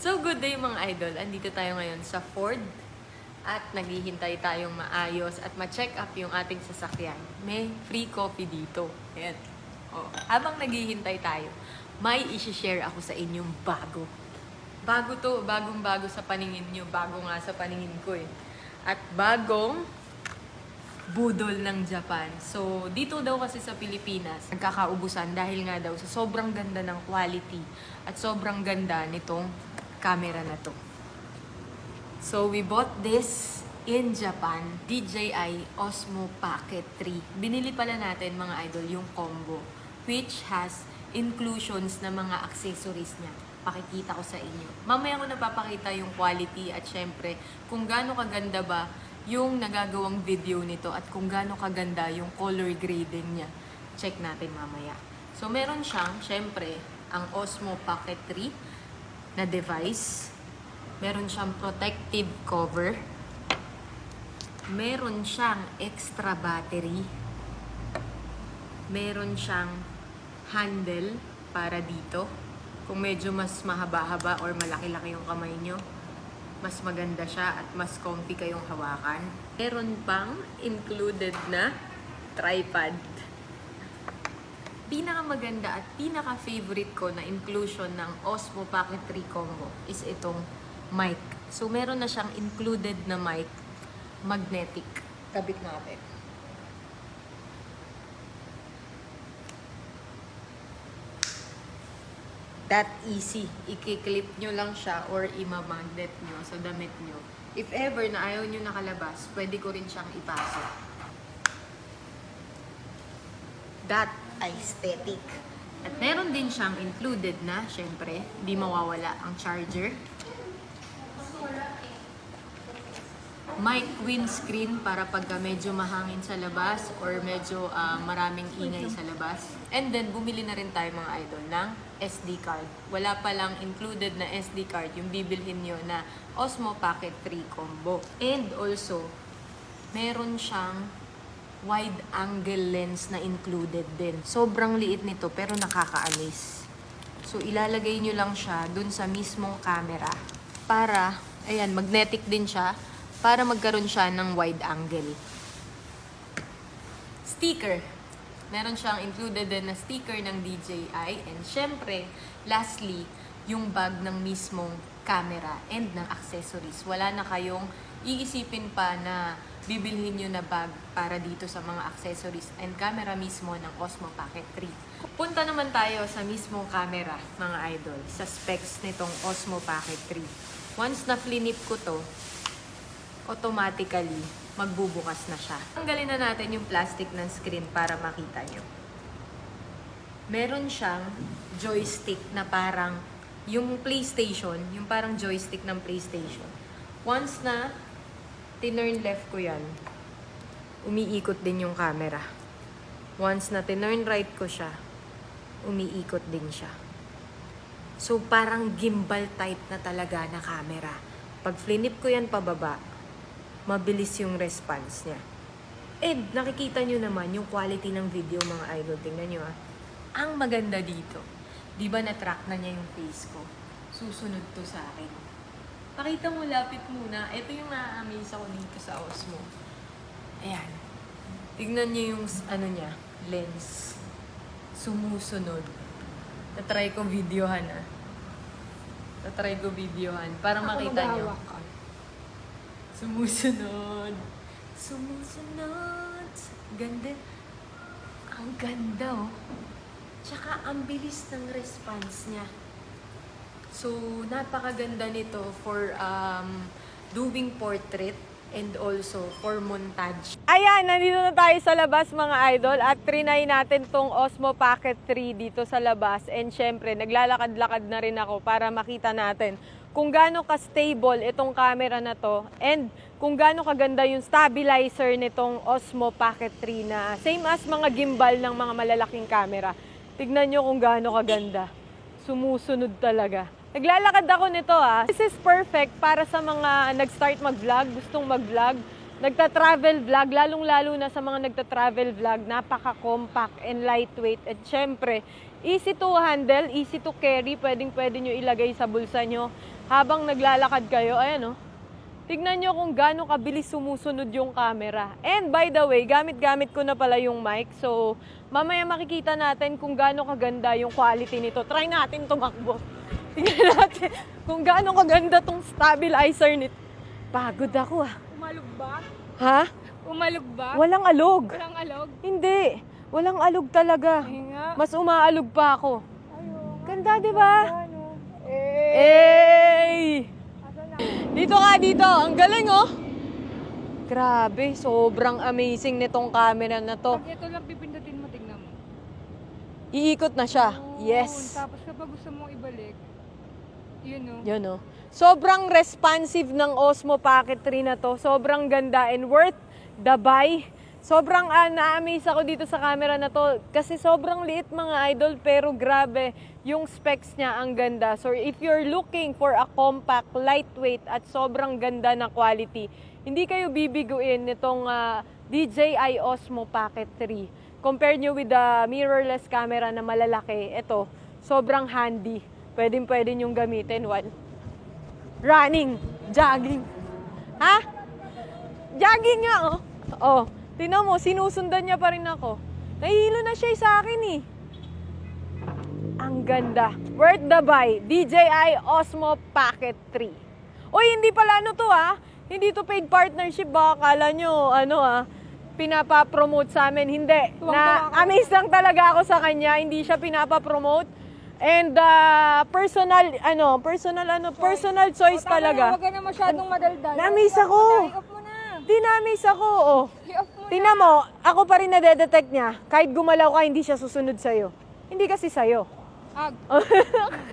So good day mga idol. Andito tayo ngayon sa Ford at naghihintay tayong maayos at ma-check up yung ating sasakyan. May free coffee dito. Ayan. Oh, habang naghihintay tayo, may isi-share ako sa inyong bago. Bago to, bagong bago sa paningin nyo. Bago nga sa paningin ko eh. At bagong budol ng Japan. So, dito daw kasi sa Pilipinas, nagkakaubusan dahil nga daw sa sobrang ganda ng quality at sobrang ganda nitong camera na to. So, we bought this in Japan, DJI Osmo Pocket 3. Binili pala natin mga idol yung combo, which has inclusions na mga accessories niya. Pakikita ko sa inyo. Mamaya ko napapakita yung quality at syempre kung gaano kaganda ba yung nagagawang video nito at kung gaano kaganda yung color grading niya. Check natin mamaya. So, meron siyang, syempre, ang Osmo Pocket 3 na device. Meron siyang protective cover. Meron siyang extra battery. Meron siyang handle para dito. Kung medyo mas mahaba-haba or malaki-laki yung kamay nyo, mas maganda siya at mas comfy kayong hawakan. Meron pang included na tripod. Pinakamaganda at pinaka-favorite ko na inclusion ng Osmo Pocket 3 Combo is itong mic. So, meron na siyang included na mic, magnetic. Kabit natin. that easy. Ikiklip nyo lang siya or imamagnet nyo sa damit nyo. If ever na ayaw nyo nakalabas, pwede ko rin siyang ipasok. That aesthetic. At meron din siyang included na, syempre, di mawawala ang charger. Mic windscreen para pagka medyo mahangin sa labas or medyo ah, maraming ingay sa labas. And then, bumili na rin tayo mga idol ng SD card. Wala pa lang included na SD card yung bibilhin nyo na Osmo Pocket 3 Combo. And also, meron siyang wide angle lens na included din. Sobrang liit nito pero nakakaalis. So, ilalagay nyo lang siya dun sa mismong camera para, ayan, magnetic din siya para magkaroon siya ng wide angle. Sticker. Meron siyang included din na sticker ng DJI. And syempre, lastly, yung bag ng mismong camera and ng accessories. Wala na kayong iisipin pa na bibilhin nyo na bag para dito sa mga accessories and camera mismo ng Osmo Pocket 3. Punta naman tayo sa mismong camera, mga idol, sa specs nitong Osmo Pocket 3. Once na flinip ko to, automatically magbubukas na siya. Tanggalin na natin yung plastic ng screen para makita nyo. Meron siyang joystick na parang yung PlayStation, yung parang joystick ng PlayStation. Once na tinurn left ko yan, umiikot din yung camera. Once na tinurn right ko siya, umiikot din siya. So, parang gimbal type na talaga na camera. Pag flinip ko yan pababa, mabilis yung response niya. And nakikita nyo naman yung quality ng video mga idol. Tingnan nyo ah. Ang maganda dito. Di ba na-track na niya yung face ko? Susunod to sa akin. Pakita mo, lapit muna. Ito yung na-amaze ako dito sa Osmo. Ayan. Tignan niyo yung ano niya, lens. Sumusunod. Tatry ko videohan ah. Tatry ko videohan para makita niyo. Sumusunod. Sumusunod. Ganda. Ang ganda oh. Tsaka ang bilis ng response niya. So, napakaganda nito for um, doing portrait and also for montage. Ayan, nandito na tayo sa labas mga idol at trinay natin tong Osmo Pocket 3 dito sa labas and syempre naglalakad-lakad na rin ako para makita natin kung gaano ka-stable itong camera na to and kung gaano kaganda yung stabilizer nitong Osmo Pocket 3 na same as mga gimbal ng mga malalaking camera. Tignan nyo kung gaano kaganda. Sumusunod talaga. Naglalakad ako nito ah. This is perfect para sa mga nag-start mag-vlog, gustong mag-vlog, nagta-travel vlog, lalong-lalo na sa mga nagta-travel vlog, napaka-compact and lightweight. At syempre, easy to handle, easy to carry, pwedeng-pwede nyo ilagay sa bulsa nyo. habang naglalakad kayo, ayan oh. Tignan nyo kung gaano kabilis sumusunod yung camera. And by the way, gamit-gamit ko na pala yung mic. So, mamaya makikita natin kung gaano kaganda yung quality nito. Try natin tumakbo. Tingnan natin kung gaano kaganda tong stabilizer nito. Pagod ako ah. Umalog ba? Ha? Umalog ba? Walang alog. Walang alog? Hindi. Walang alog talaga. Ay nga. Mas umaalog pa ako. Ayaw. Ganda, di ba? Eh. Ey! Dito ka, dito. Ang galing, oh. Grabe, sobrang amazing nitong camera na to. Pag ito lang pipindutin mo, tignan mo. Iikot na siya. Yun. Yes. Tapos kapag gusto mong ibalik, yun o. Yun, oh. Sobrang responsive ng Osmo Pocket 3 na to. Sobrang ganda and worth the buy. Sobrang uh, na-amaze ako dito sa camera na to kasi sobrang liit mga idol pero grabe yung specs niya ang ganda. So if you're looking for a compact, lightweight at sobrang ganda na quality, hindi kayo bibiguin nitong ah, DJI Osmo Pocket 3. Compare nyo with the mirrorless camera na malalaki, ito, sobrang handy. Pwedeng pwede nyong gamitin while running, jogging. Ha? Jogging nga, oh. Oh, tinan mo, sinusundan niya pa rin ako. Nahihilo na siya sa akin, eh. Ang ganda. Worth the buy. DJI Osmo Pocket 3. Uy, hindi pala ano to, ha? Hindi to paid partnership, baka kala nyo, ano, ha? Pinapa-promote sa amin. Hindi. Na, amaze lang talaga ako sa kanya. Hindi siya pinapa-promote. And uh, personal, ano, personal, ano, personal choice talaga. Huwag ka na masyadong madaldal. Namiss I-off ako. mo na, I-off mo na. Dinamis ako, oh. I-off mo na. Tingnan mo, ako pa rin nadedetect niya. Kahit gumalaw ka, hindi siya susunod sa'yo. Hindi kasi sa'yo. Ag.